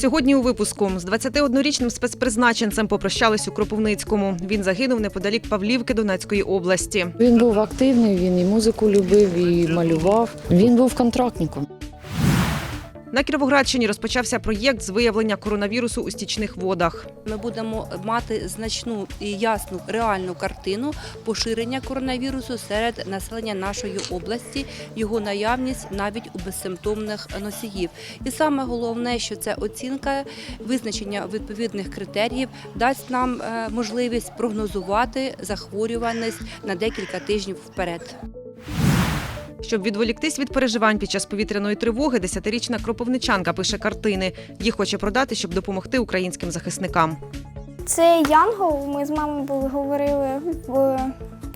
Сьогодні у випуску з 21-річним спецпризначенцем попрощались у Кропивницькому. Він загинув неподалік Павлівки Донецької області. Він був активний, він і музику любив, і малював. Він був контрактником. На Кіровоградщині розпочався проєкт з виявлення коронавірусу у стічних водах. Ми будемо мати значну і ясну реальну картину поширення коронавірусу серед населення нашої області, його наявність навіть у безсимптомних носіїв. І саме головне, що це оцінка визначення відповідних критеріїв дасть нам е, можливість прогнозувати захворюваність на декілька тижнів вперед. Щоб відволіктись від переживань під час повітряної тривоги, десятирічна кропивничанка пише картини. Їх хоче продати, щоб допомогти українським захисникам. Це Янгол. Ми з мамою були говорили в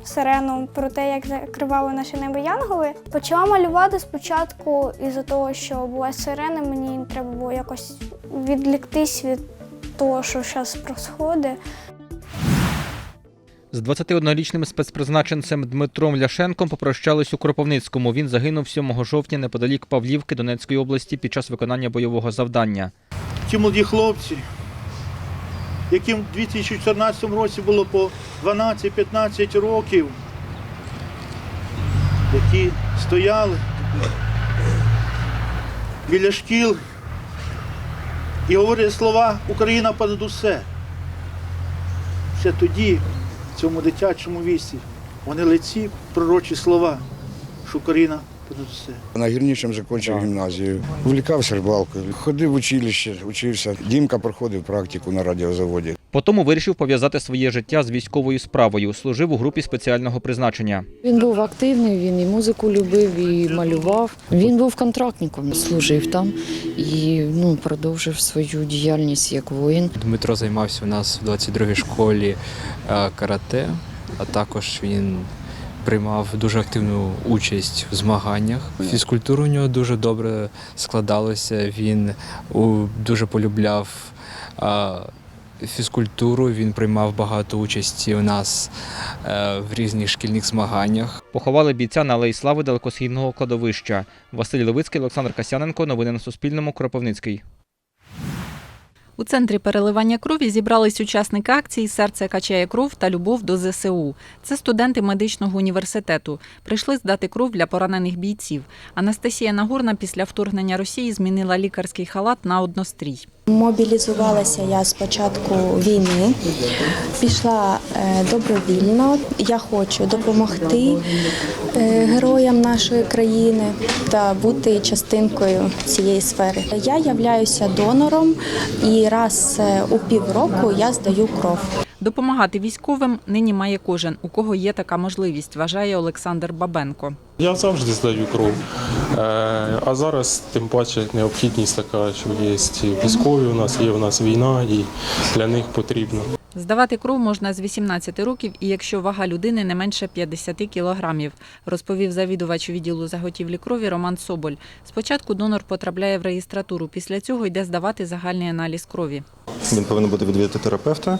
сирену про те, як закривали наше небо Янголи. Почала малювати спочатку із-за того, що була сирена, мені треба було якось відліктись від того, що зараз відбувається. З 21-річним спецпризначенцем Дмитром Ляшенком попрощались у Кропивницькому. Він загинув 7 жовтня неподалік Павлівки Донецької області під час виконання бойового завдання. ті молоді хлопці, яким у 2014 році було по 12-15 років, які стояли біля шкіл і говорили слова Україна понад усе. Ще тоді, цьому дитячому вісі, вони лиці пророчі слова, що Україна. На гірнішому закінчив гімназію. Увлікався рибалкою, ходив в училище, учився. Дімка проходив практику на радіозаводі. Потому вирішив пов'язати своє життя з військовою справою. Служив у групі спеціального призначення. Він був активний, він і музику любив, і малював. Він був контрактником, служив там і ну, продовжив свою діяльність як воїн. Дмитро займався у нас в 22-й школі е, карате, а також він приймав дуже активну участь в змаганнях. Фізкультура у нього дуже добре складалася. Він дуже полюбляв фізкультуру. Він приймав багато участі у нас е, в різних шкільних змаганнях. Поховали бійця на Алеї Слави далекосхідного кладовища. Василь Левицький, Олександр Касяненко. Новини на Суспільному. Кропивницький. У центрі переливання крові зібрались учасники акції Серце качає кров та любов до ЗСУ. Це студенти медичного університету. Прийшли здати кров для поранених бійців. Анастасія Нагорна після вторгнення Росії змінила лікарський халат на однострій. Мобілізувалася я з початку війни, пішла е, добровільно. Я хочу допомогти е, героям нашої країни та бути частинкою цієї сфери. Я являюся донором і раз е, у півроку я здаю кров. Допомагати військовим нині має кожен, у кого є така можливість, вважає Олександр Бабенко. Я завжди здаю кров. Е, А зараз тим паче необхідність така, що є військові у нас, є у нас війна, і для них потрібно. Здавати кров можна з 18 років і якщо вага людини не менше 50 кілограмів, розповів завідувач відділу заготівлі крові Роман Соболь. Спочатку донор потрапляє в реєстратуру, після цього йде здавати загальний аналіз крові. Він повинен буде відвідати терапевта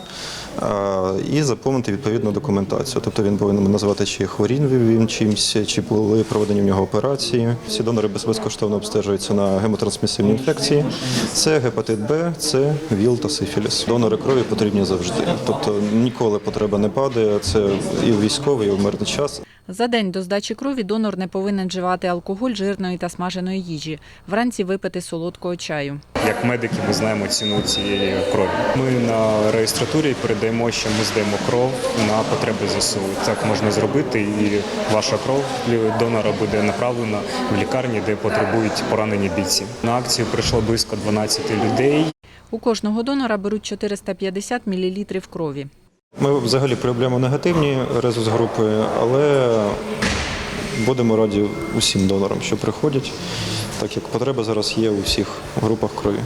і заповнити відповідну документацію. Тобто він повинен назвати, чи хворів він чимось, чи були проведені в нього операції. Всі донори без- безкоштовно обстежуються на гемотрансмісивні інфекції. Це гепатит Б, С, ВІЛ та сифіліс. Донори крові потрібні завжди. Тобто ніколи потреба не падає. Це і у військовий, і у мирний час. За день до здачі крові донор не повинен вживати алкоголь, жирної та смаженої їжі. Вранці випити солодкого чаю. Як медики ми знаємо ціну цієї крові. Ми на реєстратурі передаємо, що ми здаємо кров на потреби ЗСУ. Так можна зробити, і ваша кров донора буде направлена в лікарні, де потребують поранені бійці. На акцію прийшло близько 12 людей. У кожного донора беруть 450 мл крові. Ми взагалі проявляємо негативні резус групи, але будемо раді усім донорам, що приходять, так як потреба зараз є у всіх групах крові,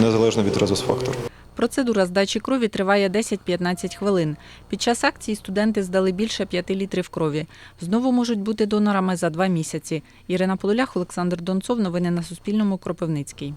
незалежно від резус фактору. Процедура здачі крові триває 10-15 хвилин. Під час акції студенти здали більше 5 літрів крові. Знову можуть бути донорами за два місяці. Ірина Полулях, Олександр Донцов. Новини на Суспільному. Кропивницький.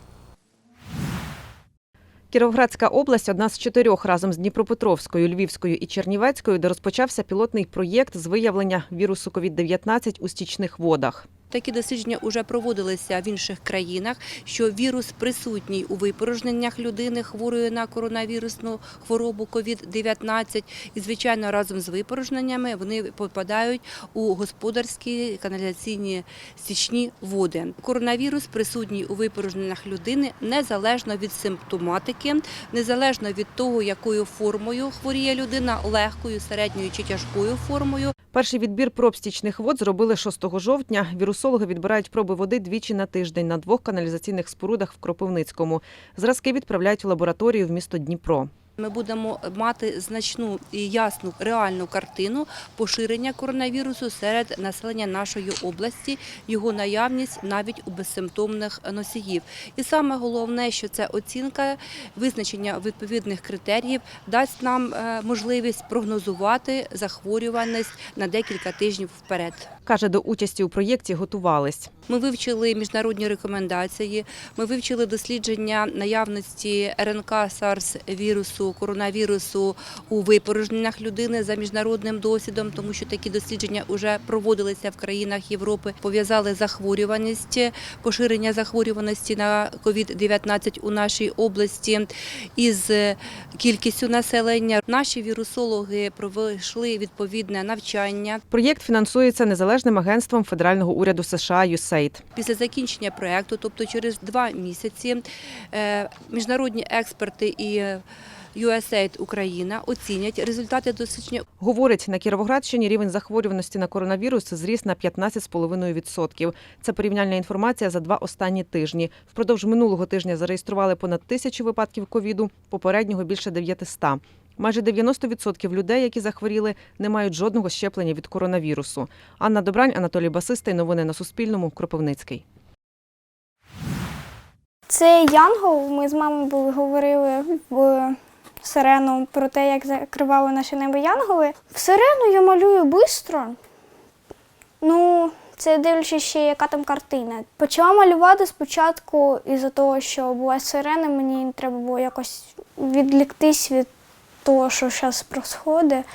Кіровоградська область одна з чотирьох разом з Дніпропетровською, Львівською і Чернівецькою, де розпочався пілотний проєкт з виявлення вірусу COVID-19 у стічних водах. Такі дослідження вже проводилися в інших країнах, що вірус присутній у випорожненнях людини, хворої на коронавірусну хворобу COVID-19. І, звичайно, разом з випорожненнями вони попадають у господарські каналізаційні стічні води. Коронавірус присутній у випорожненнях людини незалежно від симптоматики, незалежно від того, якою формою хворіє людина, легкою, середньою чи тяжкою формою. Перший відбір проб стічних вод зробили 6 жовтня. Вірусологи відбирають проби води двічі на тиждень на двох каналізаційних спорудах в Кропивницькому. Зразки відправляють в лабораторію в місто Дніпро. Ми будемо мати значну і ясну реальну картину поширення коронавірусу серед населення нашої області, його наявність навіть у безсимптомних носіїв. І саме головне, що це оцінка визначення відповідних критеріїв дасть нам е, можливість прогнозувати захворюваність на декілька тижнів вперед. Каже, до участі у проєкті готувались. Ми вивчили міжнародні рекомендації, ми вивчили дослідження наявності РНК SARS вірусу, коронавірусу у випорожненнях людини за міжнародним досвідом, тому що такі дослідження вже проводилися в країнах Європи. Пов'язали захворюваність, поширення захворюваності на COVID-19 у нашій області із кількістю населення. Наші вірусологи пройшли відповідне навчання. Проєкт фінансується незалежним агентством федерального уряду США USAID. Після закінчення проекту, тобто через два місяці, е, міжнародні експерти і USAID Україна оцінять результати дослідження. Говорить, на Кіровоградщині рівень захворюваності на коронавірус зріс на 15,5%. Це порівняльна інформація за два останні тижні. Впродовж минулого тижня зареєстрували понад тисячу випадків ковіду, попереднього більше 900. Майже 90% людей, які захворіли, не мають жодного щеплення від коронавірусу. Анна Добрань, Анатолій Басистий. Новини на Суспільному. Кропивницький. Це Янгол. Ми з мамою говорили в сирену про те, як закривали наше небо Янголи. В сирену я малюю швидко. Ну, це дивлячись ще, яка там картина. Почала малювати спочатку із-за того, що була сирена, мені треба було якось відліктись від того, що зараз происходить.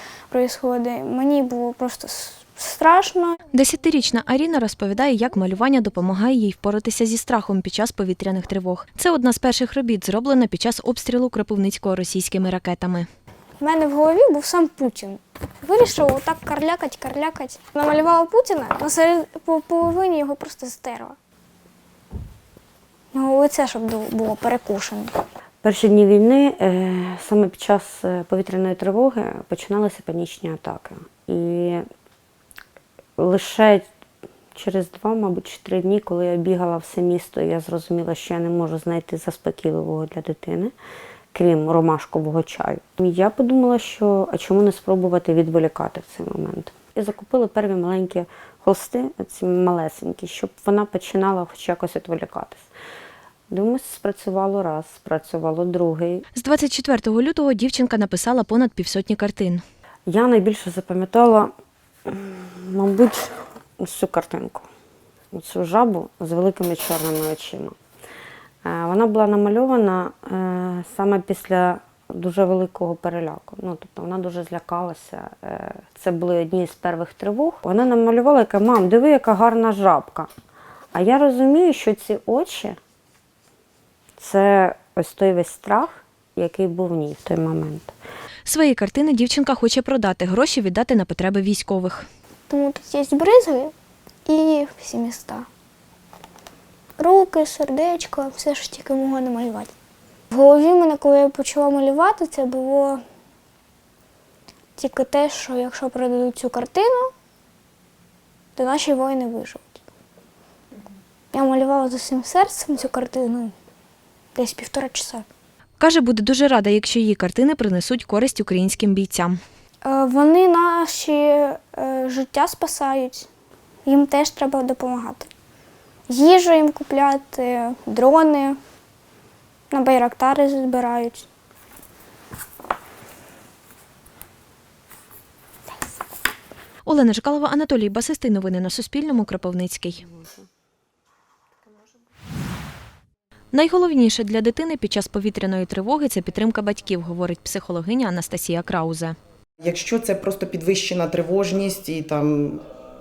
Мені було просто страшно. Десятирічна Аріна розповідає, як малювання допомагає їй впоратися зі страхом під час повітряних тривог. Це одна з перших робіт, зроблена під час обстрілу Кропивницького російськими ракетами. В мене в голові був сам Путін. Вирішив отак карлякать, карлякать. Намалювала Путіна, але по половині його просто стерла. Його лице, щоб було перекушене. Перші дні війни е, саме під час е, повітряної тривоги починалися панічні атаки. І лише через два, мабуть, три дні, коли я бігала все місто, я зрозуміла, що я не можу знайти заспокійливого для дитини, крім ромашкового чаю. Я подумала, що а чому не спробувати відволікати в цей момент. І закупили перві маленькі холсти, ці малесенькі, щоб вона починала хоч якось відволікатись. Думаю, спрацювало раз, спрацювало другий. З 24 лютого дівчинка написала понад півсотні картин. Я найбільше запам'ятала, мабуть, ось цю картинку. Цю жабу з великими чорними очима. Е, Вона була намальована е, саме після дуже великого переляку. Ну, тобто вона дуже злякалася. Е, Це були одні з перших тривог. Вона намалювала, яка, мам, диви, яка гарна жабка. А я розумію, що ці очі це ось той весь страх, який був в ній в той момент. Свої картини дівчинка хоче продати, гроші віддати на потреби військових. Тому тут є бризги і всі міста. Руки, сердечко, все що тільки могла намалювати. В голові мене, коли я почала малювати, це було тільки те, що якщо продадуть цю картину, то наші воїни виживуть. Я малювала з усім серцем цю картину десь півтора часа. Каже, буде дуже рада, якщо її картини принесуть користь українським бійцям. Е, Вони наші е, життя спасають, їм теж треба допомагати. Їжу їм купляти, дрони, на байрактари збирають. Олена Жкалова, Анатолій Басистий. Новини на Суспільному. Кропивницький. Найголовніше для дитини під час повітряної тривоги це підтримка батьків, говорить психологиня Анастасія Краузе. Якщо це просто підвищена тривожність і там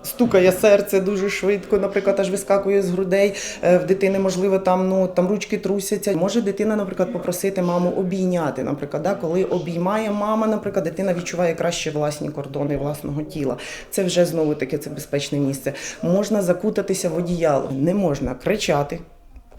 стукає серце дуже швидко, наприклад, аж вискакує з грудей. Е, В дитини, можливо, там ну там ручки трусяться. Може дитина, наприклад, попросити маму обійняти. Наприклад, да? коли обіймає мама, наприклад, дитина відчуває краще власні кордони власного тіла. Це вже знову таки це безпечне місце. Можна закутатися в одіяло, не можна кричати.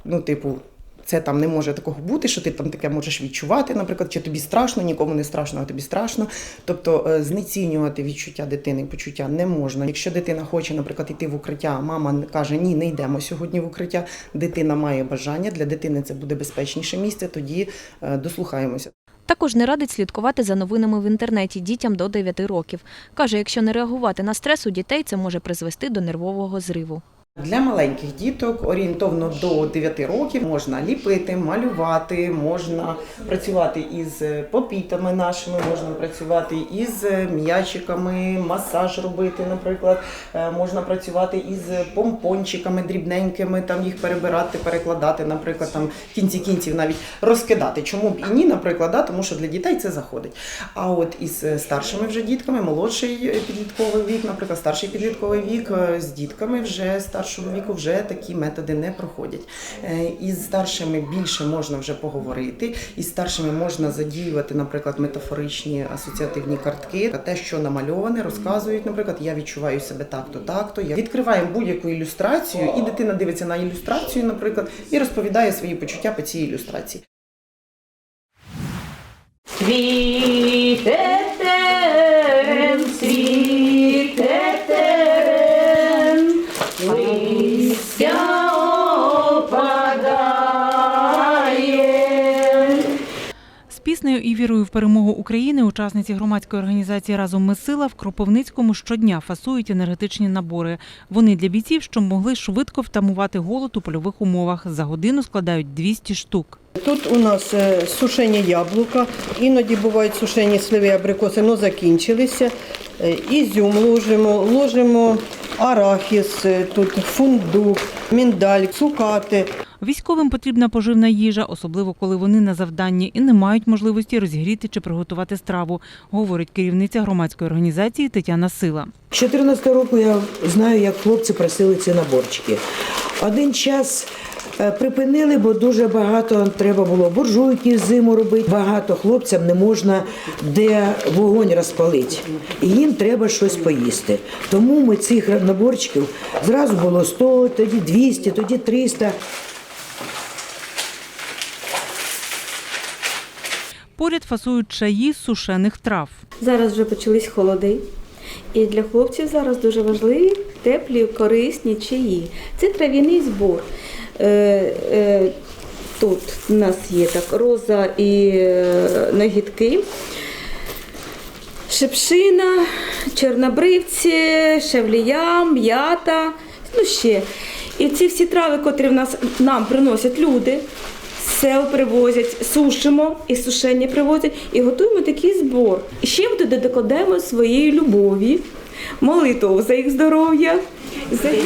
Ну, типу. Це там не може такого бути, що ти там таке можеш відчувати, наприклад, чи тобі страшно, нікому не страшно, а тобі страшно. Тобто е, знецінювати відчуття дитини, почуття не можна. Якщо дитина хоче, наприклад, йти в укриття, мама каже, ні, не йдемо сьогодні в укриття. Дитина має бажання, для дитини це буде безпечніше місце, тоді е, дослухаємося. Також не радить слідкувати за новинами в інтернеті дітям до 9 років. Каже, якщо не реагувати на стрес у дітей, це може призвести до нервового зриву. Для маленьких діток орієнтовно до 9 років можна ліпити, малювати, можна працювати із попітами нашими, можна працювати із м'ячиками, масаж робити, наприклад, Е, можна працювати із помпончиками дрібненькими, там їх перебирати, перекладати, наприклад, там в кінці кінців навіть розкидати. Чому б і ні, наприклад, да? тому що для дітей це заходить. А от із старшими вже дітками, молодший підлітковий вік, наприклад, старший підлітковий вік, е, з дітками вже старшого віку вже такі методи не проходять. Е, Із старшими більше можна вже поговорити, із старшими можна задіювати, наприклад, метафоричні асоціативні картки. Те, що намальоване, розказують, наприклад, я відчуваю себе так-то, так-то. Я відкриваємо будь-яку ілюстрацію, і дитина дивиться на ілюстрацію, наприклад, і розповідає свої почуття по цій ілюстрації. Світетем, З і вірою в перемогу України учасниці громадської організації Разом ми сила в Кропивницькому щодня фасують енергетичні набори. Вони для бійців, що могли швидко втамувати голод у польових умовах. За годину складають 200 штук. Тут у нас е, сушені яблука, іноді бувають сушені сливи абрикоси, але закінчилися. Е, Ізюм ложимо, ложимо арахіс, е, тут фундук, міндаль, цукати. Військовим потрібна поживна їжа, особливо коли вони на завданні і не мають можливості розігріти чи приготувати страву, говорить керівниця громадської організації Тетяна Сила. З 14 року я знаю, як хлопці просили ці наборчики. Один час е, припинили, бо дуже багато треба було буржуйки зиму робити. Багато хлопцям не можна де вогонь розпалити. І їм треба щось поїсти. Тому ми цих наборчиків зразу було 100, тоді 200, тоді 300. Поряд фасують чаї з сушених трав. Зараз вже почались холоди. І для хлопців зараз дуже важливі теплі, корисні чаї. Це трав'яний збор. Е, е, тут у нас є так роза і е, нагідки, шипшина, чорнобривці, шевлія, м'ята, ну ще. І ці всі трави, котрі в нас нам приносять люди, сел привозять, сушимо і сушення привозять, і готуємо такий збор. І ще ми туди докладаємо своєї любові, молитву за їх здоров'я. За їх...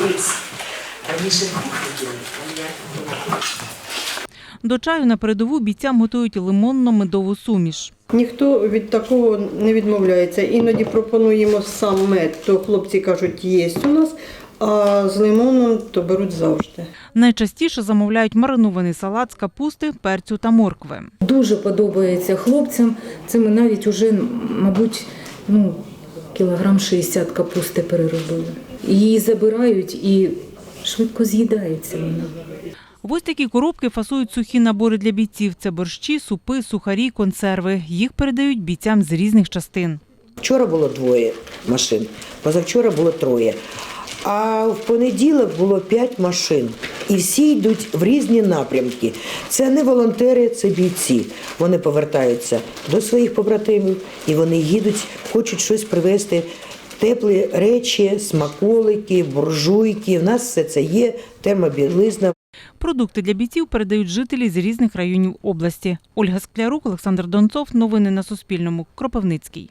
До чаю на передову бійцям готують лимонно-медову суміш. Ніхто від такого не відмовляється. Іноді пропонуємо сам мед, то хлопці кажуть, є у нас, а з лимоном то беруть завжди. Найчастіше замовляють маринований салат з капусти, перцю та моркви. Дуже подобається хлопцям. Це ми навіть уже, мабуть, ну, кілограм 60 капусти переробили. Її забирають і швидко з'їдається вона. В ось такі коробки фасують сухі набори для бійців. Це борщі, супи, сухарі, консерви. Їх передають бійцям з різних частин. Вчора було двоє машин, позавчора було троє. А в понеділок було п'ять машин, і всі йдуть в різні напрямки. Це не волонтери, це бійці. Вони повертаються до своїх побратимів і вони їдуть, хочуть щось привезти. Теплі речі, смаколики, буржуйки. У нас все це є, термобілизна. Продукти для бійців передають жителі з різних районів області. Ольга Склярук, Олександр Донцов. Новини на Суспільному. Кропивницький.